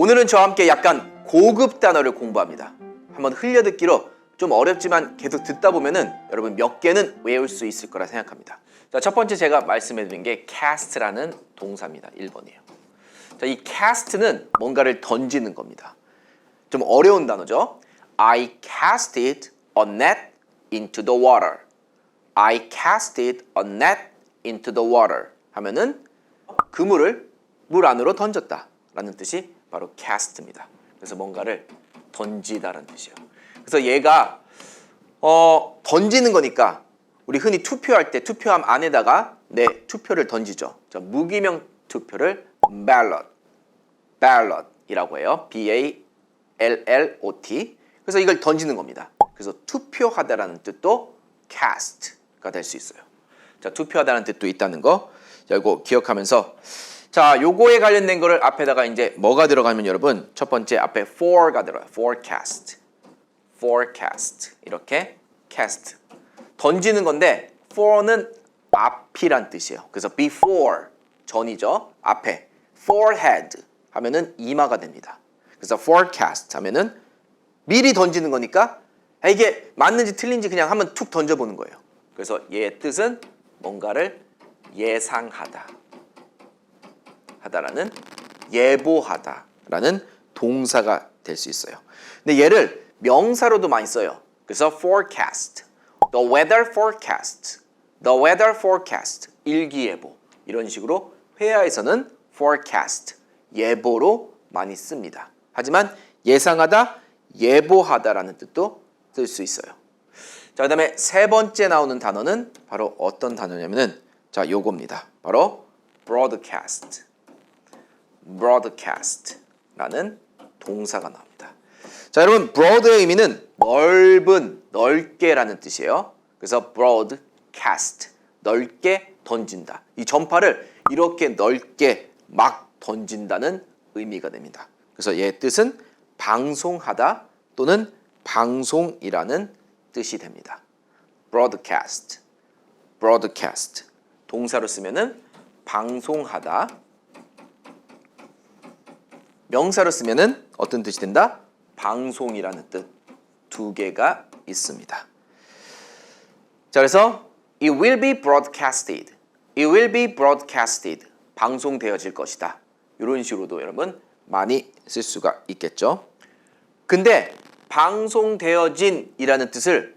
오늘은 저와 함께 약간 고급 단어를 공부합니다. 한번 흘려듣기로 좀 어렵지만 계속 듣다 보면은 여러분 몇 개는 외울 수 있을 거라 생각합니다. 자, 첫 번째 제가 말씀해 드린 게 cast라는 동사입니다. 1번이에요. 자, 이 cast는 뭔가를 던지는 겁니다. 좀 어려운 단어죠. I casted a net into the water. I casted a net into the water. 하면은 그물을 물 안으로 던졌다라는 뜻이 바로 cast입니다. 그래서 뭔가를 던지다라는 뜻이에요. 그래서 얘가 어, 던지는 거니까 우리 흔히 투표할 때 투표함 안에다가 내 투표를 던지죠. 자, 무기명 투표를 ballot, ballot이라고 해요. B A L L O T. 그래서 이걸 던지는 겁니다. 그래서 투표하다라는 뜻도 cast가 될 수 있어요. 자, 투표하다는 뜻도 있다는 거. 자, 이거 기억하면서 자, 요거에 관련된 거를 앞에다가 이제 뭐가 들어가면 여러분 첫 번째 앞에 for가 들어요. forecast. forecast. 이렇게 cast. 던지는 건데 for는 앞이란 뜻이에요. 그래서 before 전이죠. 앞에 forehead 하면은 이마가 됩니다. 그래서 forecast 하면은 미리 던지는 거니까 아, 이게 맞는지 틀린지 그냥 한번 툭 던져보는 거예요. 그래서 얘의 뜻은 뭔가를 예상하다. 하다라는 예보하다라는 동사가 될 수 있어요. 근데 얘를 명사로도 많이 써요. 그래서 forecast, the weather forecast, the weather forecast, 일기예보 이런 식으로 회화에서는 forecast, 예보로 많이 씁니다. 하지만 예상하다, 예보하다라는 뜻도 쓸 수 있어요. 자, 그다음에 세 번째 나오는 단어는 바로 어떤 단어냐면은 자, 요겁니다. 바로 broadcast. Broadcast라는 동사가 나옵니다. 자, 여러분 broad의 의미는 넓은, 넓게라는 뜻이에요. 그래서 broadcast, 넓게 던진다. 이 전파를 이렇게 넓게 막 던진다는 의미가 됩니다. 그래서 얘의 뜻은 방송하다 또는 방송이라는 뜻이 됩니다. broadcast, broadcast 동사로 쓰면은 방송하다. 명사로 쓰면은 어떤 뜻이 된다? 방송이라는 뜻 두 개가 있습니다. 자, 그래서 it will be broadcasted. it will be broadcasted. 방송되어질 것이다. 이런 식으로도 여러분 많이 쓸 수가 있겠죠. 근데 방송되어진이라는 뜻을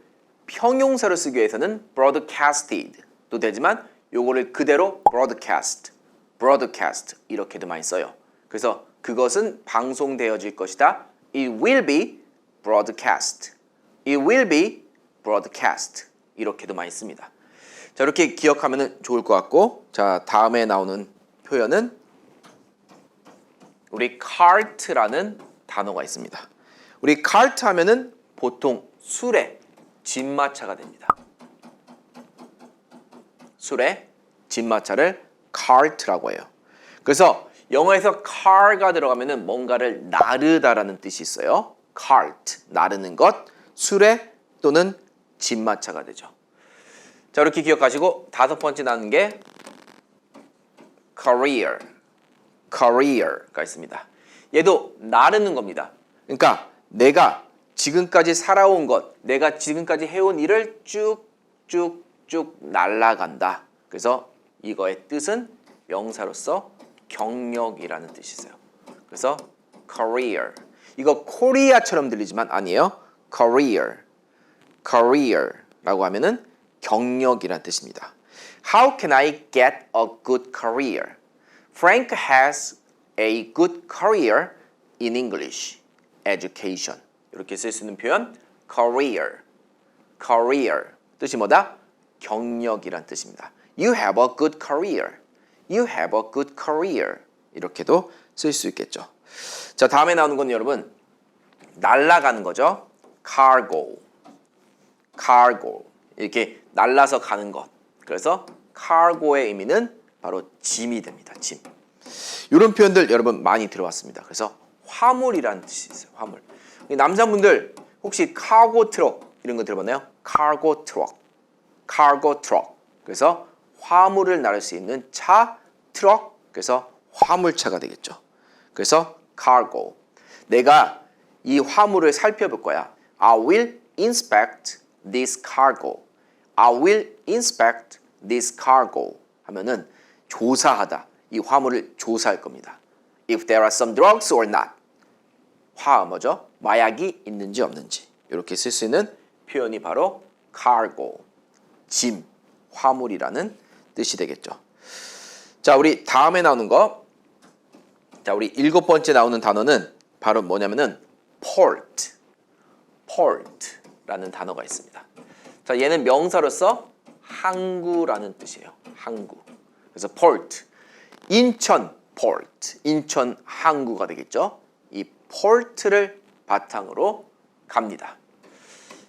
형용사로 쓰기 위해서는 broadcasted도 되지만 요거를 그대로 broadcast, broadcast 이렇게도 많이 써요. 그래서 그것은 방송되어질 것이다. It will be broadcast. It will be broadcast. 이렇게도 많이 씁니다. 자, 이렇게 기억하면 좋을 것 같고 자, 다음에 나오는 표현은 우리 cart라는 단어가 있습니다. 우리 cart 하면은 보통 술에 진마차가 됩니다. 술에 진마차를 cart라고 해요. 그래서 영어에서 car가 들어가면은 뭔가를 나르다라는 뜻이 있어요. cart 나르는 것, 술에 또는 진마차가 되죠. 자 이렇게 기억하시고 다섯 번째 나는 게 career, career가 있습니다. 얘도 나르는 겁니다. 그러니까 내가 지금까지 살아온 것, 내가 지금까지 해온 일을 쭉쭉쭉 날라간다. 그래서 이거의 뜻은 명사로서 경력이라는 뜻이 있어요. 그래서 career. 이거 코리아처럼 들리지만 아니에요. career. career라고 하면은 경력이라는 뜻입니다. How can I get a good career? Frank has a good career in English education. 이렇게 쓸 수 있는 표현 career. career 뜻이 뭐다? 경력이란 뜻입니다. You have a good career. You have a good career. 이렇게도 쓸 수 있겠죠. 자, 다음에 나오는 건 여러분 날아가는 거죠. cargo. cargo. 이렇게 날라서 가는 것. 그래서 cargo의 의미는 바로 짐이 됩니다. 짐. 이런 표현들 여러분 많이 들어왔습니다. 그래서 화물이라는 뜻이 있어요. 화물. 남자분들 혹시 카고 트럭 이런 거 들어봤나요? 카고 트럭. 카고 트럭. 그래서 화물을 나를 수 있는 차, 트럭. 그래서 화물차가 되겠죠. 그래서 cargo. 내가 이 화물을 살펴볼 거야. I will inspect this cargo. I will inspect this cargo. 하면은 조사하다. 이 화물을 조사할 겁니다. If there are some drugs or not. 화 뭐죠? 마약이 있는지 없는지. 이렇게 쓸 수 있는 표현이 바로 cargo. 짐, 화물이라는 뜻이 되겠죠. 자, 우리 다음에 나오는 거. 자, 우리 일곱 번째 나오는 단어는 바로 뭐냐면은 port. port라는 단어가 있습니다. 자, 얘는 명사로서 항구라는 뜻이에요. 항구. 그래서 port. 인천 port. 인천 항구가 되겠죠. 이 port를 바탕으로 갑니다.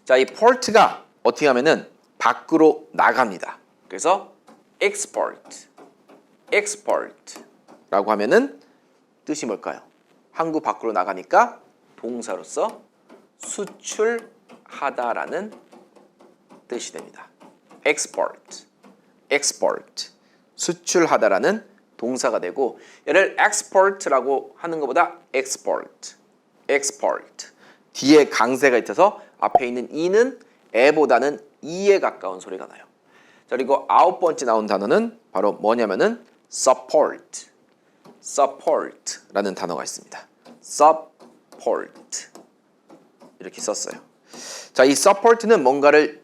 자, 이 port가 어떻게 하면은 밖으로 나갑니다. 그래서 export, export라고 하면은 뜻이 뭘까요? 항구 밖으로 나가니까 동사로서 수출하다라는 뜻이 됩니다. export, export, 수출하다라는 동사가 되고 얘를 export라고 하는 것보다 export, export 뒤에 강세가 있어서 앞에 있는 e는 에보다는 e에 가까운 소리가 나요. 자, 그리고 아홉 번째 나온 단어는 바로 뭐냐면은 support, support라는 단어가 있습니다. support 이렇게 썼어요. 자, 이 support는 뭔가를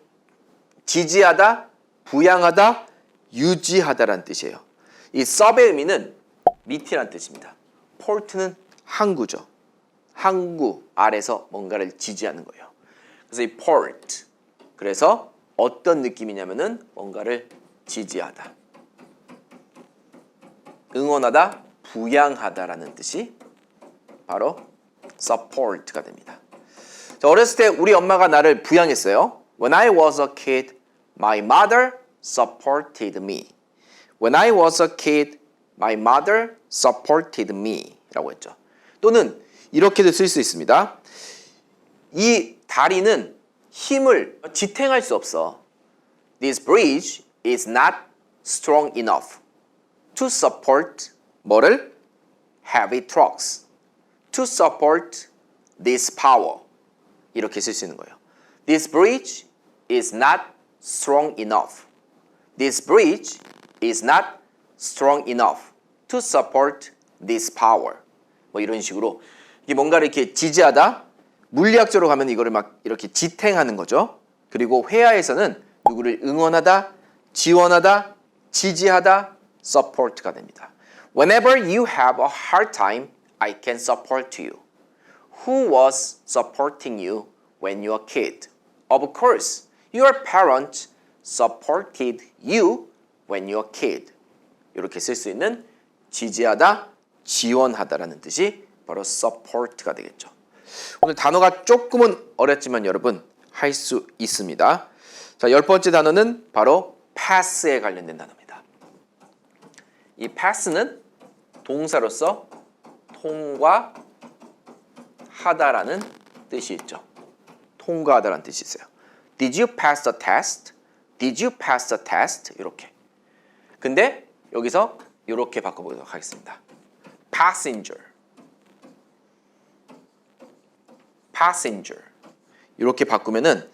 지지하다, 부양하다, 유지하다라는 뜻이에요. 이 sub의 의미는 밑이라는 뜻입니다. port는 항구죠. 항구 아래서 뭔가를 지지하는 거예요. 그래서 이 port 그래서 어떤 느낌이냐면은 뭔가를 지지하다, 응원하다, 부양하다라는 뜻이 바로 support가 됩니다. 자, 어렸을 때 우리 엄마가 나를 부양했어요. When I was a kid, my mother supported me. When I was a kid, my mother supported me. 라고 했죠. 또는 이렇게도 쓸 수 있습니다. 이 다리는 힘을 지탱할 수 없어. This bridge is not strong enough to support 뭐를? heavy trucks. To support this power. 이렇게 쓸 수 있는 거예요. This bridge is not strong enough. This bridge is not strong enough to support this power. 뭐 이런 식으로 이게 뭔가를 이렇게 지지하다 물리학적으로 가면 이거를 막 이렇게 지탱하는 거죠. 그리고 회화에서는 누구를 응원하다, 지원하다, 지지하다, support가 됩니다. Whenever you have a hard time, I can support you. Who was supporting you when you were a kid? Of course, your parents supported you when you were a kid. 이렇게 쓸 수 있는 지지하다, 지원하다라는 뜻이 바로 support가 되겠죠. 오늘 단어가 조금은 어렵지만 여러분 할 수 있습니다. 자, 열 번째 단어는 바로 pass에 관련된 단어입니다. 이 pass는 동사로서 통과하다라는 뜻이 있죠. 통과하다라는 뜻이 있어요. Did you pass the test? Did you pass the test? 이렇게. 근데 여기서 이렇게 바꿔보도록 하겠습니다. passenger, passenger 이렇게 바꾸면은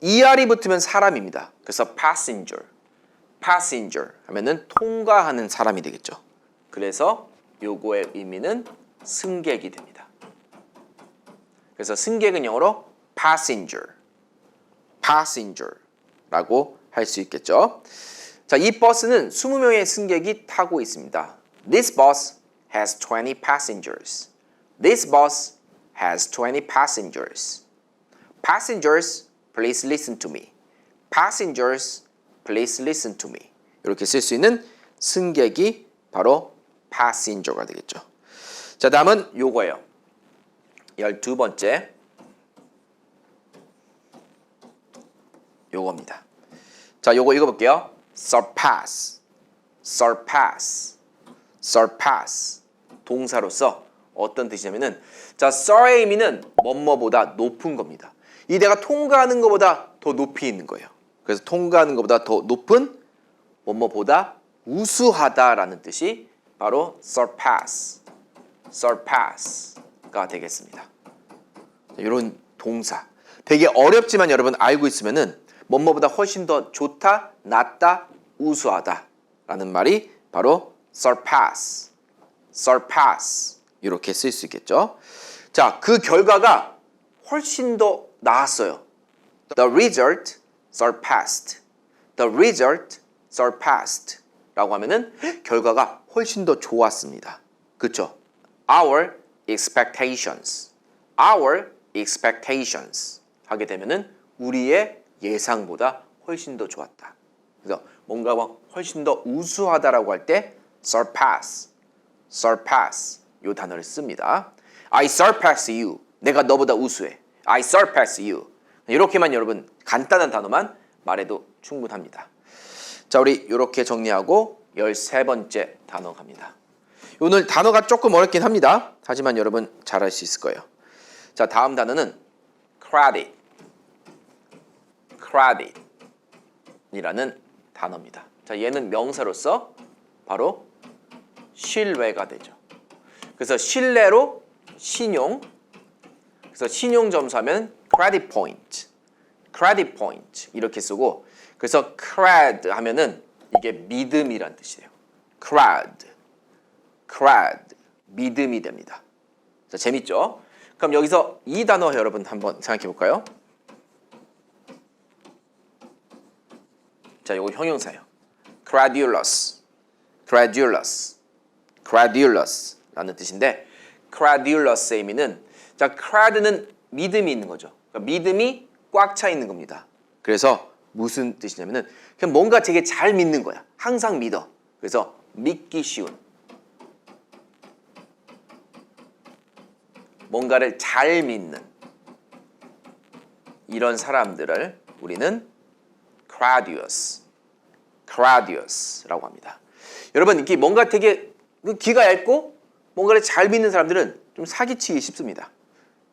er이 붙으면 사람입니다. 그래서 passenger, passenger 하면은 통과하는 사람이 되겠죠. 그래서 요거의 의미는 승객이 됩니다. 그래서 승객은 영어로 passenger, passenger라고 할 수 있겠죠. 자, 이 버스는 20명의 승객이 타고 있습니다. This bus has 20 passengers. This bus has 20 passengers. Passengers, please listen to me. Passengers, please listen to me. 이렇게 쓸 수 있는 승객이 바로 passenger가 되겠죠. 자, 다음은 요거예요. 12번째. 요겁니다. 자, 요거 읽어볼게요. surpass, surpass, surpass. 동사로서 어떤 뜻이냐면은 자, soar의 의미는 뭐뭐보다 높은 겁니다. 이 내가 통과하는 것보다 더 높이 있는 거예요. 그래서 통과하는 것보다 더 높은 뭐뭐보다 우수하다라는 뜻이 바로 surpass, surpass가 되겠습니다. 이런 동사 되게 어렵지만 여러분 알고 있으면은 뭐뭐보다 훨씬 더 좋다, 낫다, 우수하다라는 말이 바로 surpass, surpass 이렇게 쓸 수 있겠죠. 자, 그 결과가 훨씬 더 나았어요. The result surpassed. The result surpassed. 라고 하면은 결과가 훨씬 더 좋았습니다. 그렇죠? Our expectations. Our expectations. 하게 되면은 우리의 예상보다 훨씬 더 좋았다. 그래서 뭔가 막 훨씬 더 우수하다라고 할 때 surpass. surpass 요 단어를 씁니다. I surpass you. 내가 너보다 우수해. I surpass you. 이렇게만 여러분 간단한 단어만 말해도 충분합니다. 자, 우리 이렇게 정리하고 13번째 단어 갑니다. 오늘 단어가 조금 어렵긴 합니다. 하지만 여러분 잘 할 수 있을 거예요. 자, 다음 단어는 credit. credit 이라는 단어입니다. 자, 얘는 명사로서 바로 신뢰가 되죠. 그래서 신뢰로 신용 그래서 신용 점수하면 credit point, credit point 이렇게 쓰고 그래서 cred 하면은 이게 믿음이란 뜻이에요. cred, cred 믿음이 됩니다. 자 재밌죠? 그럼 여기서 이 단어 여러분 한번 생각해 볼까요? 자, 요거 형용사예요. credulous, credulous, credulous라는 뜻인데 credulous의 의미는 자, cred는 믿음이 있는 거죠. 그러니까 믿음이 꽉 차 있는 겁니다. 그래서 무슨 뜻이냐면은 그냥 뭔가 되게 잘 믿는 거야. 항상 믿어. 그래서 믿기 쉬운. 뭔가를 잘 믿는 이런 사람들을 우리는 credulous, credulous,라고 합니다. 여러분 이게 뭔가 되게 그 귀가 얇고 뭔가를 잘 믿는 사람들은 좀 사기치기 쉽습니다.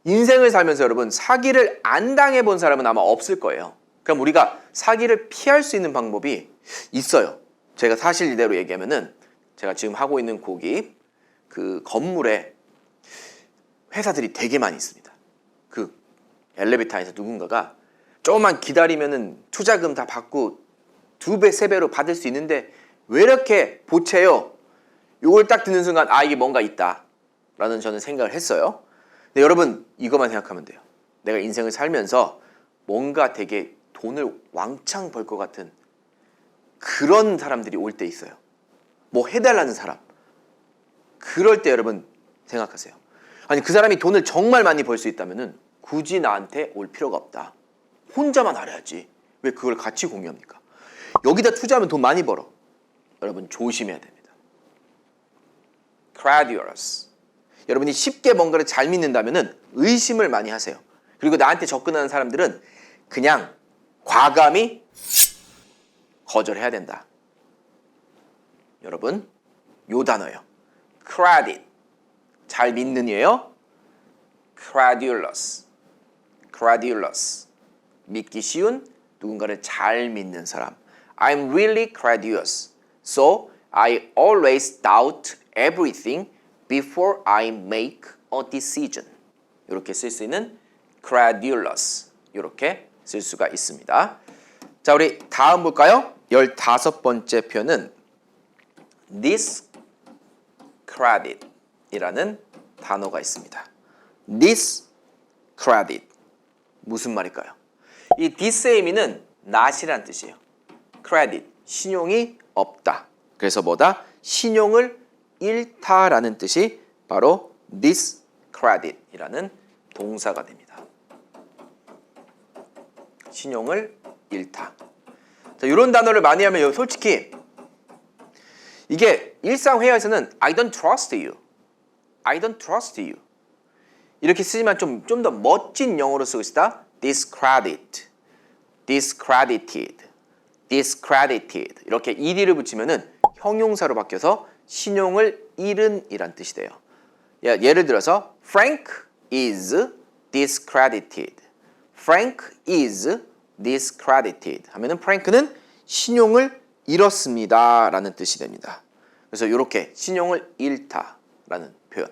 인생을 살면서 여러분 사기를 안 당해 본 사람은 아마 없을 거예요. 그럼 우리가 사기를 피할 수 있는 방법이 있어요. 제가 사실 이대로 얘기하면은 제가 지금 하고 있는 곡이 그 건물에 회사들이 되게 많이 있습니다. 그 엘리베이터 안에서 누군가가 조금만 기다리면은 투자금 다 받고 두 배, 세 배로 받을 수 있는데 왜 이렇게 보채요? 요걸 딱 듣는 순간 아 이게 뭔가 있다 라는 저는 생각을 했어요. 근데 여러분 이것만 생각하면 돼요. 내가 인생을 살면서 뭔가 되게 돈을 왕창 벌 것 같은 그런 사람들이 올 때 있어요. 뭐 해달라는 사람. 그럴 때 여러분 생각하세요. 아니 그 사람이 돈을 정말 많이 벌 수 있다면은 굳이 나한테 올 필요가 없다. 혼자만 알아야지. 왜 그걸 같이 공유합니까? 여기다 투자하면 돈 많이 벌어. 여러분 조심해야 됩니다. credulous. 여러분이 쉽게 뭔가를 잘 믿는다면은 의심을 많이 하세요. 그리고 나한테 접근하는 사람들은 그냥 과감히 거절해야 된다. 여러분, 요 단어요. credit. 잘 믿는 이에요. credulous. credulous. 믿기 쉬운 누군가를 잘 믿는 사람. I'm really credulous. So I always doubt everything before I make a decision. 이렇게 쓸 수 있는 credulous. 이렇게 쓸 수가 있습니다. 자, 우리 다음 볼까요? 열다섯 번째 표현은 discredit 이라는 단어가 있습니다. discredit 무슨 말일까요? 이 dis의 의미는 not이란 뜻이에요. credit 신용이 없다. 그래서 뭐다? 신용을 잃다라는 뜻이 바로 discredit이라는 동사가 됩니다. 신용을 잃다. 자, 이런 단어를 많이 하면 솔직히 이게 일상 회화에서는 I don't trust you. I don't trust you. 이렇게 쓰지만 좀 좀 더 멋진 영어로 쓰고 싶다. discredit. discredited. discredited. 이렇게 ed를 붙이면은 형용사로 바뀌어서 신용을 잃은 이란 뜻이 돼요. 예, 예를 들어서 Frank is discredited. Frank is discredited 하면은 프랭크는 신용을 잃었습니다라는 뜻이 됩니다. 그래서 이렇게 신용을 잃다라는 표현.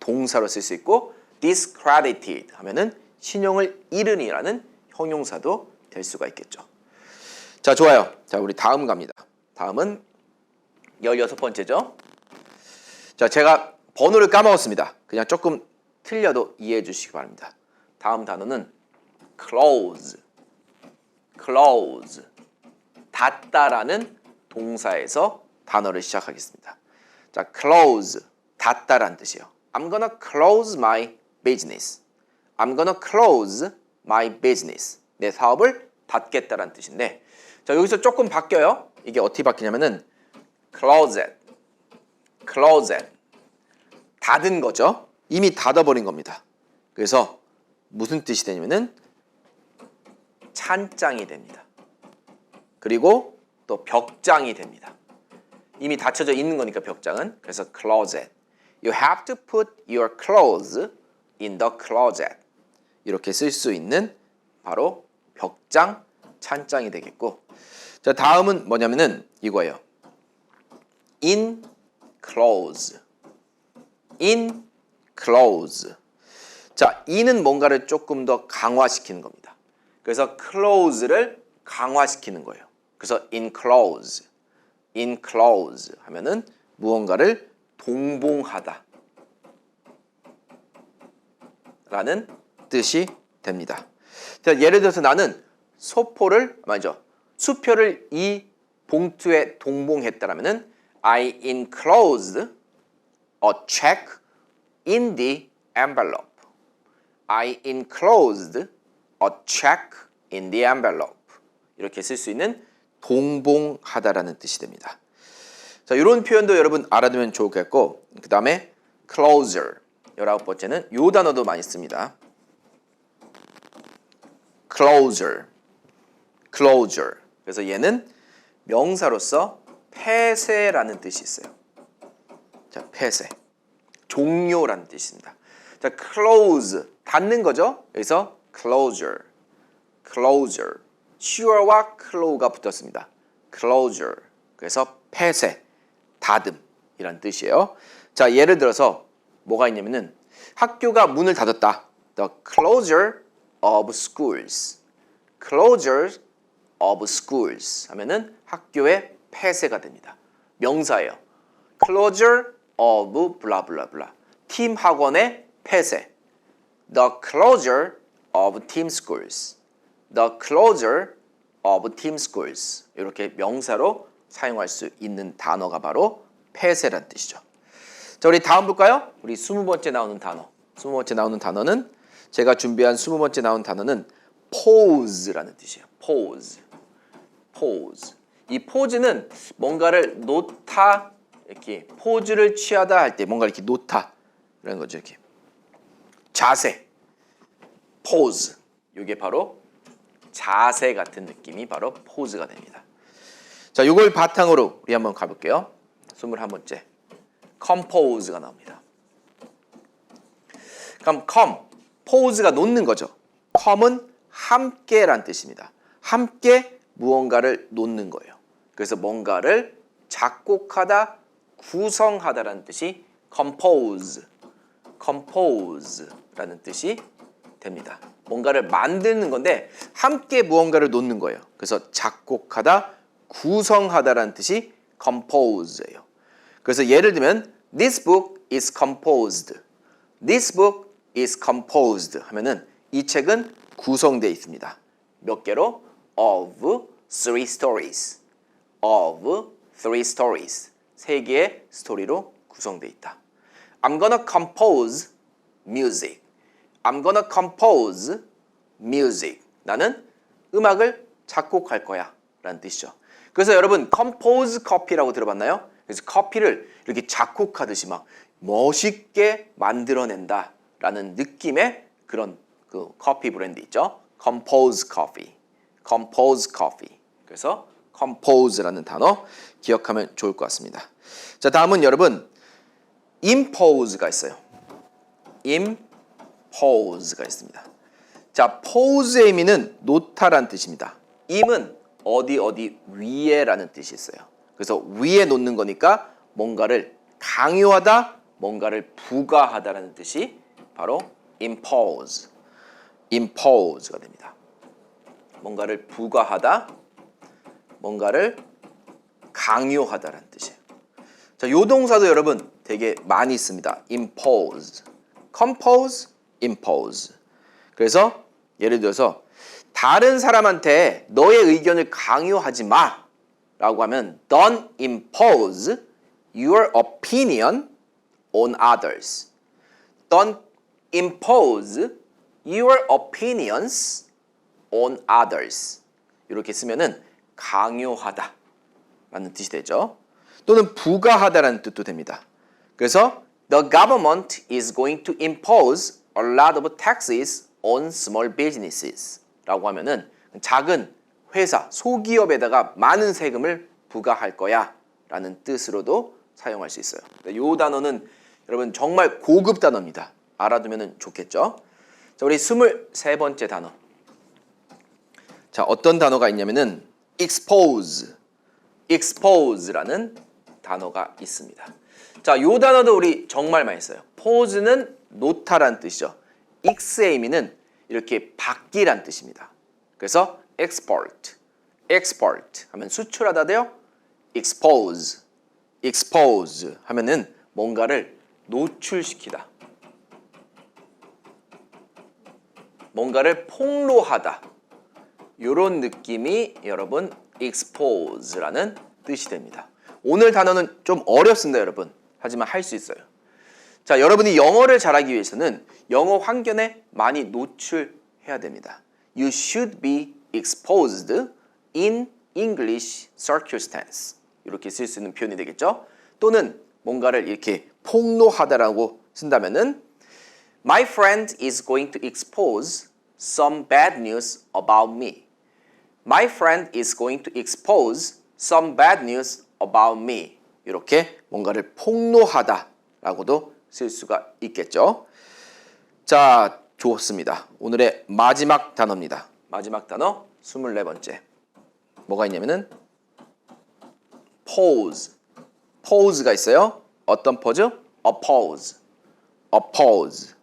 동사로 쓸 수 있고 discredited 하면은 신용을 잃은이라는 형용사도 될 수가 있겠죠. 자, 좋아요. 자, 우리 다음 갑니다. 다음은 16번째죠. 자, 제가 번호를 까먹었습니다. 그냥 조금 틀려도 이해해 주시기 바랍니다. 다음 단어는 close. close. 닫다라는 동사에서 단어를 시작하겠습니다. 자, close. 닫다라는 뜻이에요. I'm gonna close my business. I'm gonna close my business. 내 사업을 닫겠다라는 뜻인데 자, 여기서 조금 바뀌어요. 이게 어떻게 바뀌냐면은 closet. closet. 닫은 거죠. 이미 닫아버린 겁니다. 그래서 무슨 뜻이 되냐면은 찬장이 됩니다. 그리고 또 벽장이 됩니다. 이미 닫혀져 있는 거니까 벽장은 그래서 closet. You have to put your clothes in the closet. 이렇게 쓸 수 있는 바로 벽장, 찬장이 되겠고 자 다음은 뭐냐면은 이거예요. In close. in close. 자, in은 뭔가를 조금 더 강화시키는 겁니다. 그래서 close를 강화시키는 거예요. 그래서 enclose, enclose 하면은 무언가를 동봉하다 라는 뜻이 됩니다. 자, 예를 들어서 나는 소포를 말이죠. 수표를 이 봉투에 동봉했다라면은 I enclosed a check in the envelope. I enclosed a check in the envelope. 이렇게 쓸 수 있는 동봉하다라는 뜻이 됩니다. 자, 이런 표현도 여러분 알아두면 좋겠고, 그 다음에 closer. 열아홉 번째는 요 단어도 많이 씁니다. closer. closer. 그래서 얘는 명사로서 폐쇄라는 뜻이 있어요. 자, 폐쇄. 종료라는 뜻입니다. 자, close 닫는 거죠. 여기서 closure, closure. sure와 close가 붙었습니다. closure. 그래서 폐쇄, 닫음이란 뜻이에요. 자, 예를 들어서 뭐가 있냐면은 학교가 문을 닫았다. The closure of schools. closure of schools 하면은 학교의 폐쇄가 됩니다. 명사예요. closure of blah. 팀 학원의 폐쇄. The closure of team schools. The closure of team schools. 이렇게 명사로 사용할 수 있는 단어가 바로 폐쇄란 뜻이죠. 자, 우리 다음 볼까요? 우리 스무 번째 나오는 단어. 스무 번째 나오는 단어는 제가 준비한 스무 번째 나온 단어는 pose라는 뜻이에요. pose. pose. 이 포즈는 뭔가를 놓다 이렇게 포즈를 취하다 할 때 뭔가 이렇게 놓다 이런 거죠 이렇게 자세 포즈 이게 바로 자세 같은 느낌이 바로 포즈가 됩니다. 자, 이걸 바탕으로 우리 한번 가볼게요. 21번째 compose가 나옵니다. 그럼 come pose가 놓는 거죠. come은 함께란 뜻입니다. 함께 무언가를 놓는 거예요. 그래서 뭔가를 작곡하다, 구성하다라는 뜻이 compose, compose라는 뜻이 됩니다. 뭔가를 만드는 건데 함께 무언가를 놓는 거예요. 그래서 작곡하다, 구성하다라는 뜻이 compose예요. 그래서 예를 들면 this book is composed. This book is composed 하면은 이 책은 구성되어 있습니다. 몇 개로? of three stories. Of three stories. 세 개의 스토리로 구성되어 있다. I'm gonna compose music. I'm gonna compose music. 나는 음악을 작곡할 거야. 라는 뜻이죠. 그래서 여러분 compose coffee라고 들어봤나요? 그래서 커피를 이렇게 작곡하듯이 막 멋있게 만들어낸다 라는 느낌의 그런 그 커피 브랜드 있죠. compose coffee. compose coffee. 그래서 compose라는 단어 기억하면 좋을 것 같습니다. 자, 다음은 여러분 impose가 있어요. impose가 있습니다. 자, pose의 의미는 놓다라는 뜻입니다. im은 어디 어디 위에라는 뜻이 있어요. 그래서 위에 놓는 거니까 뭔가를 강요하다, 뭔가를 부과하다라는 뜻이 바로 impose, impose가 됩니다. 뭔가를 부과하다, 뭔가를 강요하다라는 뜻이에요. 자, 요 동사도 여러분 되게 많이 있습니다. impose, compose, impose. 그래서 예를 들어서 다른 사람한테 너의 의견을 강요하지 마 라고 하면 don't impose your opinion on others. Don't impose your opinions on others. 이렇게 쓰면은 강요하다 라는 뜻이 되죠. 또는 부과하다라는 뜻도 됩니다. 그래서 the government is going to impose a lot of taxes on small businesses 라고 하면은 작은 회사, 소기업에다가 많은 세금을 부과할 거야 라는 뜻으로도 사용할 수 있어요. 이 단어는 여러분 정말 고급 단어입니다. 알아두면 좋겠죠? 자, 우리 23번째 단어. 자, 어떤 단어가 있냐면은 expose, expose라는 단어가 있습니다. 자, 요 단어도 우리 정말 많이 써요. pose는 놓다라는 뜻이죠. exam이는 이렇게 받기란 뜻입니다. 그래서 export, export 하면 수출하다 돼요. expose, expose 하면은 뭔가를 노출시키다. 뭔가를 폭로하다. 이런 느낌이 여러분 expose라는 뜻이 됩니다. 오늘 단어는 좀 어렵습니다, 여러분. 하지만 할 수 있어요. 자, 여러분이 영어를 잘하기 위해서는 영어 환경에 많이 노출해야 됩니다. You should be exposed in English circumstance. 이렇게 쓸 수 있는 표현이 되겠죠? 또는 뭔가를 이렇게 폭로하다라고 쓴다면은 My friend is going to expose some bad news about me. My friend is going to expose some bad news about me. 이렇게 뭔가를 폭로하다라고도 쓸 수가 있겠죠. 자, 좋습니다. 오늘의 마지막 단어입니다. 마지막 단어 24번째. 뭐가 있냐면은 pose. pose가 있어요. 어떤 포즈? oppose. oppose.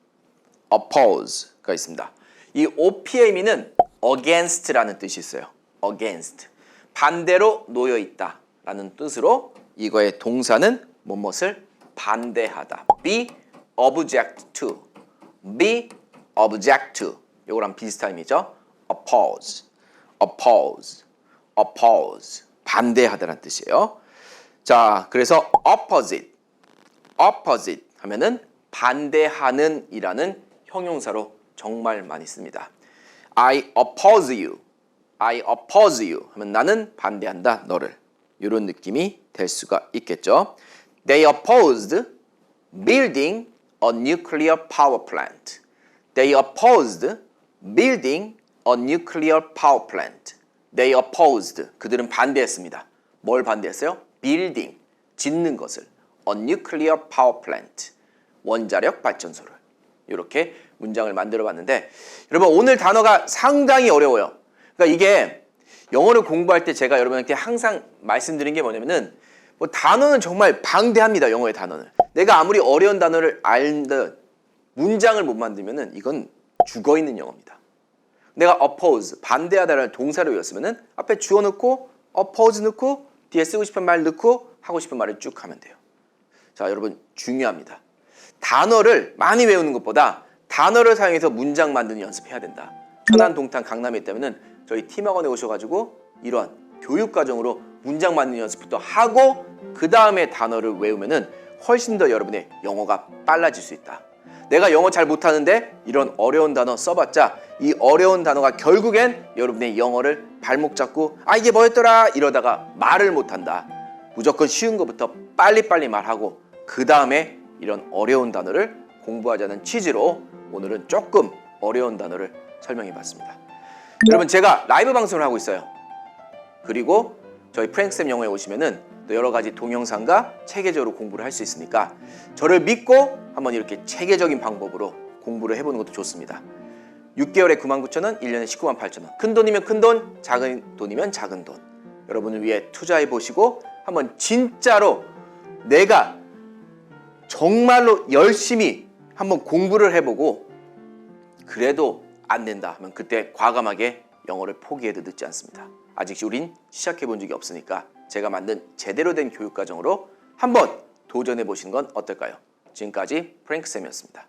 oppose가 있습니다. 이 OPM이는 against라는 뜻이 있어요. against. 반대로 놓여 있다 라는 뜻으로 이거의 동사는 무엇을 반대하다. be object to. be object to. 요거랑 비슷한 의미죠. oppose. oppose. oppose. 반대하다라는 뜻이에요. 자, 그래서 opposite. opposite 하면은 반대하는 이라는 형용사로 정말 많이 씁니다. I oppose you. I oppose you 하면 나는 반대한다 너를. 이런 느낌이 될 수가 있겠죠. They opposed building a nuclear power plant. They opposed building a nuclear power plant. They opposed 그들은 반대했습니다. 뭘 반대했어요? building 짓는 것을 a nuclear power plant 원자력 발전소를 이렇게 문장을 만들어 봤는데 여러분 오늘 단어가 상당히 어려워요. 그러니까 이게 영어를 공부할 때 제가 여러분한테 항상 말씀드린 게 뭐냐면은 뭐 단어는 정말 방대합니다. 영어의 단어는. 내가 아무리 어려운 단어를 알든 문장을 못 만들면은 이건 죽어 있는 영어입니다. 내가 oppose 반대하다라는 동사를 외웠으면은 앞에 주어 넣고 oppose 넣고 뒤에 쓰고 싶은 말 넣고 하고 싶은 말을 쭉 하면 돼요. 자, 여러분 중요합니다. 단어를 많이 외우는 것보다 단어를 사용해서 문장 만드는 연습해야 된다. 천안, 동탄, 강남에 있다면은 저희 팀학원에 오셔가지고 이러한 교육 과정으로 문장 만드는 연습부터 하고 그 다음에 단어를 외우면은 훨씬 더 여러분의 영어가 빨라질 수 있다. 내가 영어 잘 못하는데 이런 어려운 단어 써봤자 이 어려운 단어가 결국엔 여러분의 영어를 발목 잡고 아 이게 뭐였더라 이러다가 말을 못한다. 무조건 쉬운 것부터 빨리빨리 말하고 그 다음에 이런 어려운 단어를 공부하자는 취지로 오늘은 조금 어려운 단어를 설명해 봤습니다. 여러분 제가 라이브 방송을 하고 있어요. 그리고 저희 프랭쌤 영어에 오시면은 또 여러 가지 동영상과 체계적으로 공부를 할 수 있으니까 저를 믿고 한번 이렇게 체계적인 방법으로 공부를 해보는 것도 좋습니다. 6개월에 99,000원, 1년에 19만 8천원. 큰 돈이면 큰 돈, 작은 돈이면 작은 돈. 여러분을 위해 투자해 보시고 한번 진짜로 내가 정말로 열심히 한번 공부를 해보고 그래도 안 된다 하면 그때 과감하게 영어를 포기해도 늦지 않습니다. 아직 우린 시작해 본 적이 없으니까 제가 만든 제대로 된 교육 과정으로 한번 도전해 보시는 건 어떨까요? 지금까지 프랭크 쌤이었습니다.